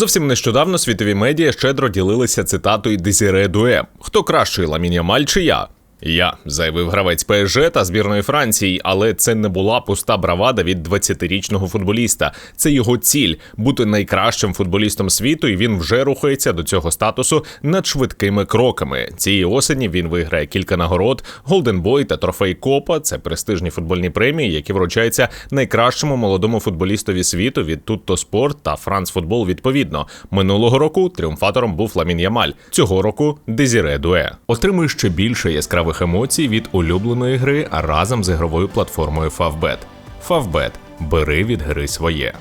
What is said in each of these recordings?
Зовсім нещодавно світові медіа щедро ділилися цитатою Дезіре Дуе. Хто кращий Ламін Ямаль чи я? Я заявив гравець ПСЖ та збірної Франції, але це не була пуста бравада від 20-річного футболіста. Це його ціль бути найкращим футболістом світу, і він вже рухається до цього статусу над швидкими кроками. Цієї осені він виграє кілька нагород: Голден Бой та Трофей Копа. Це престижні футбольні премії, які вручаються найкращому молодому футболістові світу від Тутто Спорт та Франц Футбол. Відповідно, минулого року тріумфатором був Ламін Ямаль. Цього року Дезіре Дуе. Отримує ще більше яскравих яскравих емоцій від улюбленої гри разом з ігровою платформою Favbet. Favbet. бери від гри своє.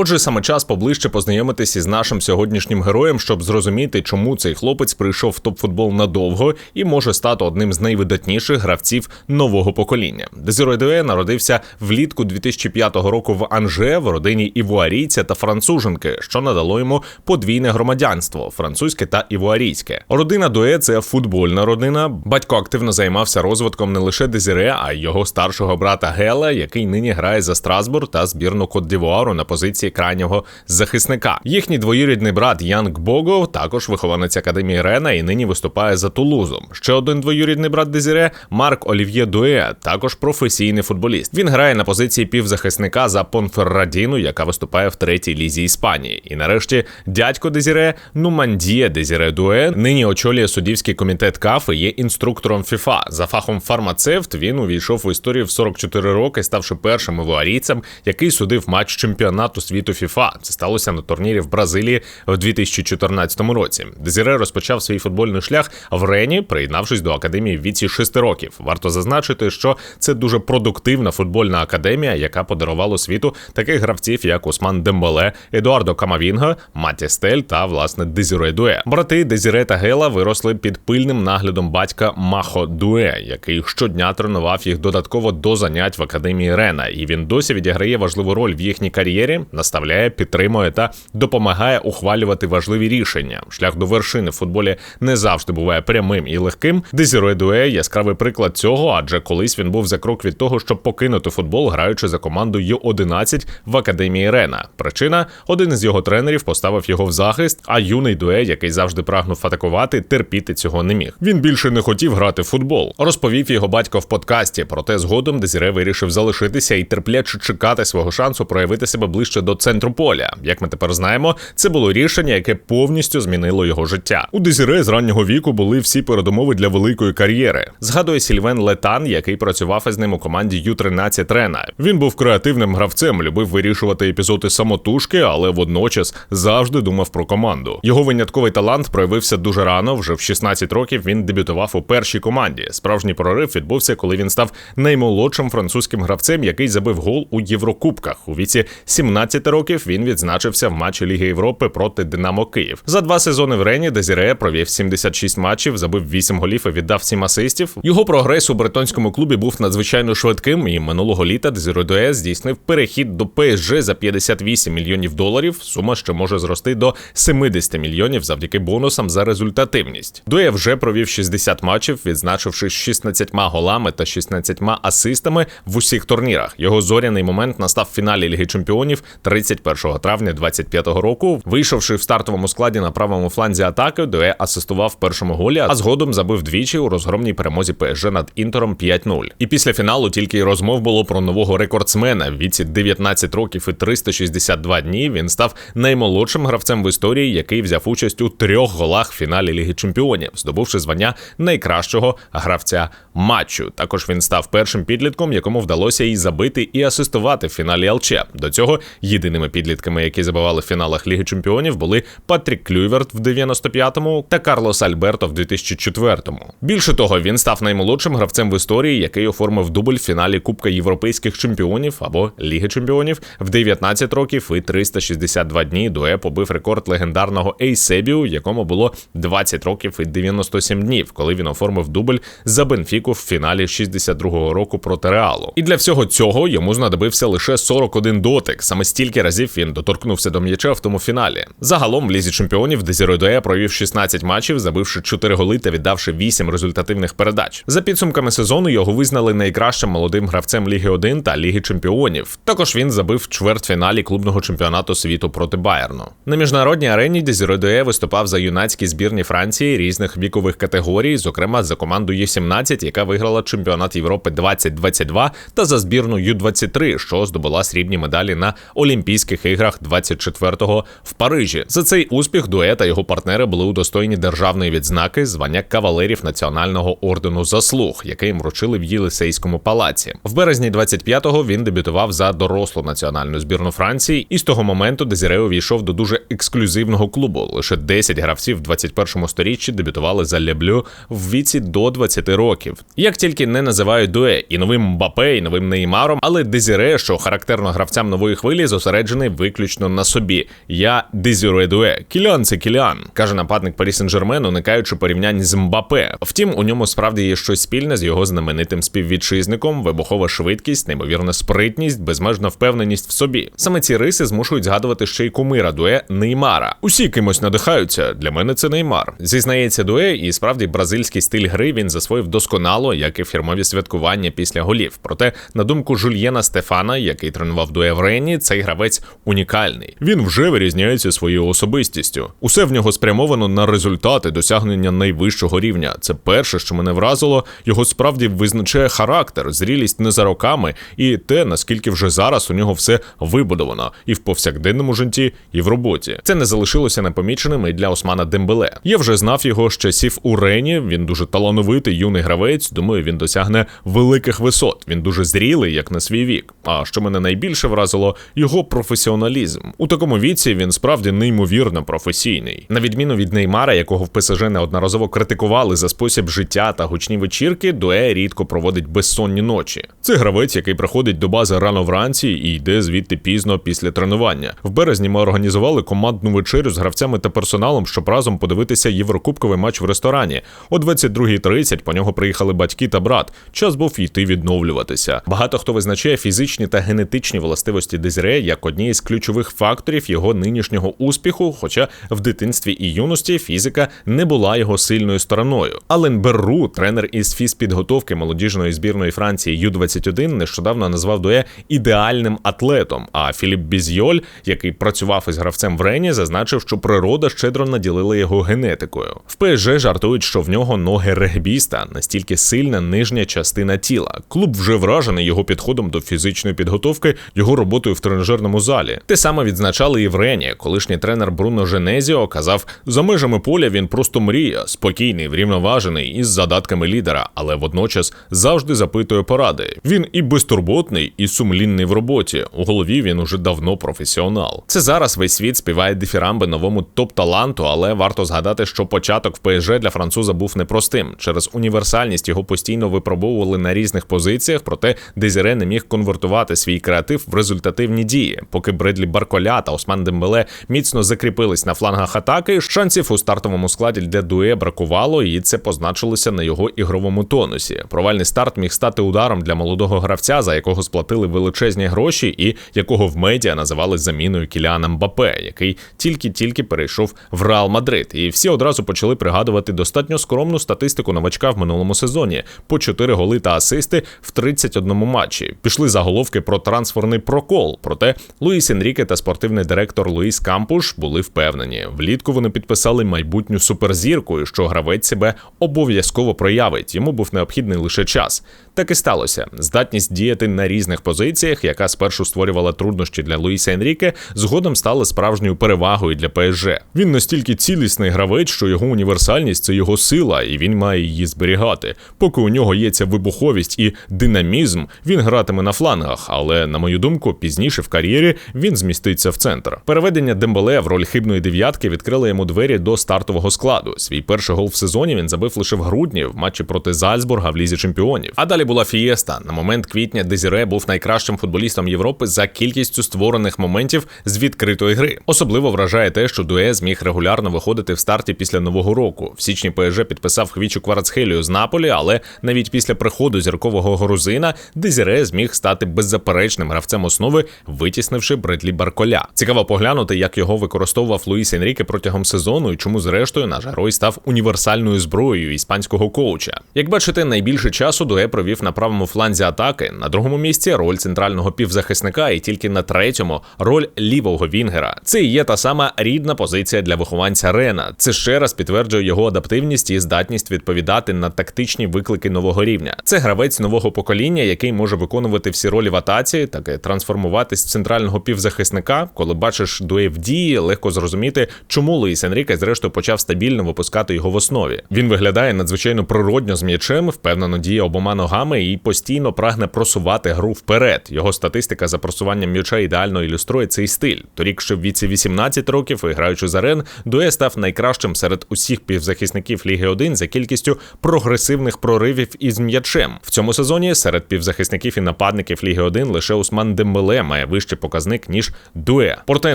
Отже, саме час поближче познайомитись із нашим сьогоднішнім героєм, щоб зрозуміти, чому цей хлопець прийшов в топ-футбол надовго і може стати одним з найвидатніших гравців нового покоління. Дезіро Дуе народився влітку 2005 року в Анже в родині івуарійця та француженки, що надало йому подвійне громадянство французьке та івуарійське. Родина Дуе це футбольна родина. Батько активно займався розвитком не лише Дезіре, а й його старшого брата Гела, який нині грає за Страсбур та збірну Кот Дівуару на позиції позиції крайнього захисника. Їхній двоюрідний брат Янг Бого також вихованець академії Рена і нині виступає за Тулузом. Ще один двоюрідний брат Дезіре Марк Олів'є Дуе, також професійний футболіст. Він грає на позиції півзахисника за Понферрадіну, яка виступає в третій лізі Іспанії. І нарешті дядько Дезіре Нумандія Дезіре Дуе нині очолює суддівський комітет КАФ і є інструктором ФІФА. За фахом фармацевт він увійшов у історію в 44 роки, ставши першим івуарійцем, який судив матч чемпіонату світу світу ФІФА. Це сталося на турнірі в Бразилії в 2014 році. Дезіре розпочав свій футбольний шлях в Рені, приєднавшись до академії в віці 6 років. Варто зазначити, що це дуже продуктивна футбольна академія, яка подарувала світу таких гравців, як Усман Дембеле, Едуардо Камавінга, Маті Стель та власне Дезіре Дуе. Брати Дезіре та Гела виросли під пильним наглядом батька Махо Дуе, який щодня тренував їх додатково до занять в академії Рена, і він досі відіграє важливу роль в їхній кар'єрі наставляє, підтримує та допомагає ухвалювати важливі рішення. Шлях до вершини в футболі не завжди буває прямим і легким. Дезіро Дуе яскравий приклад цього, адже колись він був за крок від того, щоб покинути футбол, граючи за команду Ю-11 в академії Рена. Причина один із його тренерів поставив його в захист, а юний дуе, який завжди прагнув атакувати, терпіти цього не міг. Він більше не хотів грати в футбол. Розповів його батько в подкасті. Проте згодом Дезіре вирішив залишитися і терпляче чекати свого шансу проявити себе ближче до центру поля. Як ми тепер знаємо, це було рішення, яке повністю змінило його життя. У Дезіре з раннього віку були всі передумови для великої кар'єри. Згадує Сільвен Летан, який працював із ним у команді Ю-13 Рена. Він був креативним гравцем, любив вирішувати епізоди самотужки, але водночас завжди думав про команду. Його винятковий талант проявився дуже рано. Вже в 16 років він дебютував у першій команді. Справжній прорив відбувся, коли він став наймолодшим французьким гравцем, який забив гол у Єврокубках у віці 17 років він відзначився в матчі Ліги Європи проти Динамо Київ. За два сезони в Рені Дезіре провів 76 матчів, забив 8 голів і віддав 7 асистів. Його прогрес у бретонському клубі був надзвичайно швидким. І минулого літа Дезіредуе здійснив перехід до ПСЖ за 58 мільйонів доларів. Сума ще може зрости до 70 мільйонів завдяки бонусам за результативність. Дуе вже провів 60 матчів, відзначивши 16 голами та 16 асистами в усіх турнірах. Його зоряний момент настав в фіналі Ліги Чемпіонів 31 травня 25-го року, вийшовши в стартовому складі на правому фланзі атаки, Дуе асистував в першому голі, а згодом забив двічі у розгромній перемозі ПСЖ над інтером 5-0. І після фіналу тільки й розмов було про нового рекордсмена. В віці 19 років і 362 дні він став наймолодшим гравцем в історії, який взяв участь у трьох голах в фіналі Ліги Чемпіонів, здобувши звання найкращого гравця матчу. Також він став першим підлітком, якому вдалося і забити і асистувати в фіналі ЛЧ. До цього Єдиними підлітками, які забивали в фіналах Ліги Чемпіонів, були Патрік Клюверт в 95-му та Карлос Альберто в 2004-му. Більше того, він став наймолодшим гравцем в історії, який оформив дубль в фіналі Кубка Європейських чемпіонів або Ліги Чемпіонів в 19 років і 362 дні. Дуе побив рекорд легендарного Ейсебіу, якому було 20 років і 97 днів, коли він оформив дубль за Бенфіку в фіналі 62-го року проти Реалу. І для всього цього йому знадобився лише 41 дотик. Саме стільки скільки разів він доторкнувся до м'яча в тому фіналі. Загалом в лізі чемпіонів Дезіро Дуе провів 16 матчів, забивши 4 голи та віддавши 8 результативних передач. За підсумками сезону його визнали найкращим молодим гравцем Ліги 1 та Ліги Чемпіонів. Також він забив чвертьфіналі клубного чемпіонату світу проти Байерну. На міжнародній арені Дезіро Дуе виступав за юнацькі збірні Франції різних вікових категорій, зокрема за команду Ю-17, яка виграла чемпіонат Європи 2022, та за збірну Ю-23, що здобула срібні медалі на Олімпійських іграх 24-го в Парижі. За цей успіх Дуе та його партнери були удостоєні державної відзнаки звання кавалерів національного ордену заслуг, яке їм вручили в Єлисейському палаці. В березні 25-го він дебютував за дорослу національну збірну Франції, і з того моменту Дезіре увійшов до дуже ексклюзивного клубу. Лише 10 гравців в 21-му сторіччі дебютували за Леблю в віці до 20 років. Як тільки не називають Дуе і новим Мбапе, і новим Неймаром, але Дезіре, що характерно гравцям нової хвилі, зосереджений виключно на собі. Я Дезіре Дуе. Кілян це Кілян, каже нападник Парі Сен-Жермен, уникаючи порівнянь з Мбапе. Втім, у ньому справді є щось спільне з його знаменитим співвітчизником, вибухова швидкість, неймовірна спритність, безмежна впевненість в собі. Саме ці риси змушують згадувати ще й кумира Дуе Неймара. Усі кимось надихаються. Для мене це Неймар. Зізнається Дуе, і справді бразильський стиль гри він засвоїв досконало, як і фірмові святкування після голів. Проте, на думку Жульєна Стефана, який тренував Дуе в Рені, цей гравець унікальний. Він вже вирізняється своєю особистістю. Усе в нього спрямовано на результати досягнення найвищого рівня. Це перше, що мене вразило. Його справді визначає характер, зрілість не за роками, і те, наскільки вже зараз у нього все вибудовано і в повсякденному житті, і в роботі. Це не залишилося непоміченим і для Османа Дембеле. Я вже знав його з часів у Рені. Він дуже талановитий, юний гравець. Думаю, він досягне великих висот. Він дуже зрілий, як на свій вік. А що мене найбільше вразило, його професіоналізм. У такому віці він справді неймовірно професійний. На відміну від Неймара, якого в ПСЖ неодноразово критикували за спосіб життя та гучні вечірки, Дуе рідко проводить безсонні ночі. Це гравець, який приходить до бази рано вранці і йде звідти пізно після тренування. В березні ми організували командну вечерю з гравцями та персоналом, щоб разом подивитися єврокубковий матч в ресторані. О 22.30 по нього приїхали батьки та брат. Час був йти відновлюватися. Багато хто визначає фізичні та генетичні властивості Дезіре як одні із ключових факторів його нинішнього успіху, хоча в дитинстві і юності фізика не була його сильною стороною. Ален Берру, тренер із фізпідготовки молодіжної збірної Франції Ю-21, нещодавно назвав Дуе ідеальним атлетом. А Філіп Бізьйоль, який працював із гравцем в Рені, зазначив, що природа щедро наділила його генетикою. В ПСЖ жартують, що в нього ноги регбіста, настільки сильна нижня частина тіла. Клуб вже вражений його підходом до фізичної підготовки, його роботою в тренажерному залі. Те саме відзначали і в Рені. Колишній тренер Бруно Женезіо казав: за межами поля він просто мрія, спокійний, врівноважений із задатками лідера, але водночас завжди запитує поради. Він і безтурботний, і сумлінний в роботі. У голові він уже давно професіонал. Це зараз весь світ співає дифірамби новому топ-таланту, але варто згадати, що початок в ПСЖ для француза був непростим. Через універсальність його постійно випробовували на різних позиціях, проте Дезіре не міг конвертувати свій креатив в результативні дії. Поки Бредлі Барколя та Осман Дембеле міцно закріпились на флангах атаки, шансів у стартовому складі для Дуе бракувало, і це позначилося на його ігровому тонусі. Провальний старт міг стати ударом для молодого гравця, за якого сплатили величезні гроші, і якого в медіа називали заміною Кіліана Мбапе, який тільки-тільки перейшов в Реал Мадрид. І всі одразу почали пригадувати достатньо скромну статистику новачка в минулому сезоні: по 4 голи та асисти в 31 матчі. Пішли заголовки про трансферний прокол. Проте Луїс Енріке та спортивний директор Луїс Кампуш були впевнені. Влітку вони підписали майбутню суперзірку, що гравець себе обов'язково проявить. Йому був необхідний лише час. Так і сталося. Здатність діяти на різних позиціях, яка спершу створювала труднощі для Луїса Енріке, згодом стала справжньою перевагою для ПСЖ. Він настільки цілісний гравець, що його універсальність це його сила, і він має її зберігати. Поки у нього є ця вибуховість і динамізм, він гратиме на флангах. Але на мою думку, пізніше в кар'єрі він зміститься в центр. Переведення Дембеле в роль хибної дев'ятки відкрило йому двері до стартового складу. Свій перший гол в сезоні він забив лише в грудні в матчі проти Зальцбурга в лізі чемпіонів. А далі була фієста. На момент квітня Дезіре був найкращим футболістом Європи за кількістю створених моментів з відкритої гри. Особливо вражає те, що Дуе зміг регулярно виходити в старті після нового року. В січні ПСЖ підписав Хвічу Кварцхелію з Наполі, але навіть після приходу зіркового грузина Дезіре зміг стати беззаперечним гравцем основи, витіснивши витіснивши Бредлі Барколя. Цікаво поглянути, як його використовував Луїс Енріке протягом сезону і чому, зрештою, наш герой став універсальною зброєю іспанського коуча. Як бачите, найбільше часу Дуе провів на правому фланзі атаки, на другому місці роль центрального півзахисника, і тільки на третьому роль лівого вінгера. Це і є та сама рідна позиція для вихованця Рена. Це ще раз підтверджує його адаптивність і здатність відповідати на тактичні виклики нового рівня. Це гравець нового покоління, який може виконувати всі ролі в атаці, так і трансформуватись в центрального півзахисника. Коли бачиш дуе в дії, легко зрозуміти, чому Луїс Енріке зрештою почав стабільно випускати його в основі. Він виглядає надзвичайно природньо з м'ячем, впевнено діє обома ногами і постійно прагне просувати гру вперед. Його статистика за просуванням м'яча ідеально ілюструє цей стиль. Торік, ще в віці 18 років, граючи за Рен, Дуе став найкращим серед усіх півзахисників Ліги 1 за кількістю прогресивних проривів із м'ячем. В цьому сезоні серед півзахисників і нападників Ліги 1 лише Усман Дембеле має вищий показник ніж Дуе. Проте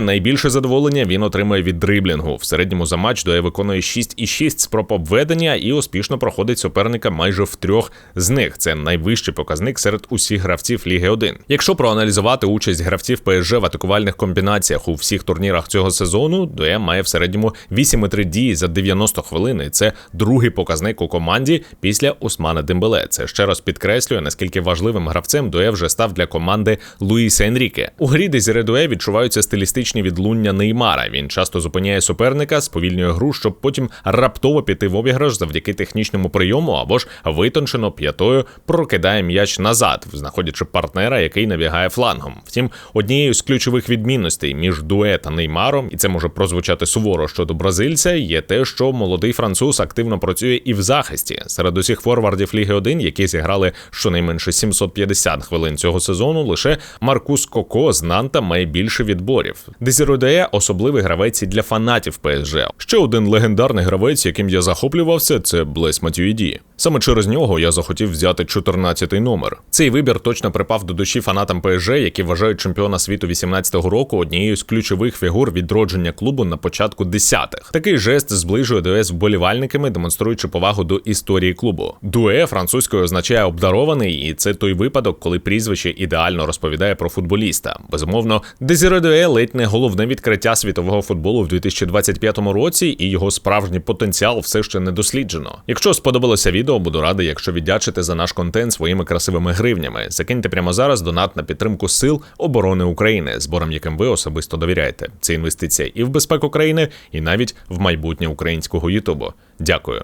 найбільше задоволення він отримує від дриблінгу. В середньому за матч Дуе виконує 6,6 спроб обведення і успішно проходить суперника майже в трьох з них. Це найвищий показник серед усіх гравців Ліги 1. Якщо проаналізувати участь гравців ПСЖ в атакувальних комбінаціях у всіх турнірах цього сезону, Дуе має в середньому 8,3 дії за 90 хвилин. Це другий показник у команді після Усмана Дембеле. Це ще раз підкреслює, наскільки важливим гравцем Дуе вже став для команди Луїса Енріке. У грі Дезіре Дуе відчуваються стилістичні відлуння Неймара. Він часто зупиняє суперника, сповільнює гру, щоб потім раптово піти в обіграш завдяки технічному прийому або ж витончено п'ятою прокидає м'яч назад, знаходячи партнера, який набігає флангом. Втім, однією з ключових відмінностей між Дуе та Неймаром, і це може прозвучати суворо щодо бразильця, є те, що молодий француз активно працює і в захисті. Серед усіх форвардів Ліги 1, які зіграли щонайменше 750 хвилин цього сезону, лише Маркус Коко з Нанта має більше відборів. Дезіродеє особливий гравець і для фанатів ПСЖ. Ще один легендарний гравець, яким я захоплювався, це Блес Матюїді. Саме через нього я захотів взяти 14-й номер. Цей вибір точно припав до душі фанатам ПСЖ, які вважають чемпіона світу 18-го року однією з ключових фігур відродження клубу на початку десятих. Такий жест зближує ДС вболівальниками, демонструючи повагу до історії клубу. Дуе французькою означає обдарований, і це той випадок, коли прізвище ідеально розповідає про футболіста. Безумовно, Дезіре Дуе ледь не головне відкриття світового футболу в 2025 році, і його справжній потенціал все ще не досліджено. Якщо сподобалося відео, буду радий, якщо віддячите за наш контент своїми красивими гривнями. Закиньте прямо зараз донат на підтримку сил оборони України, зборам яким ви особисто довіряєте. Це інвестиція і в безпеку країни, і навіть в майбутнє українського Ютубу. Дякую.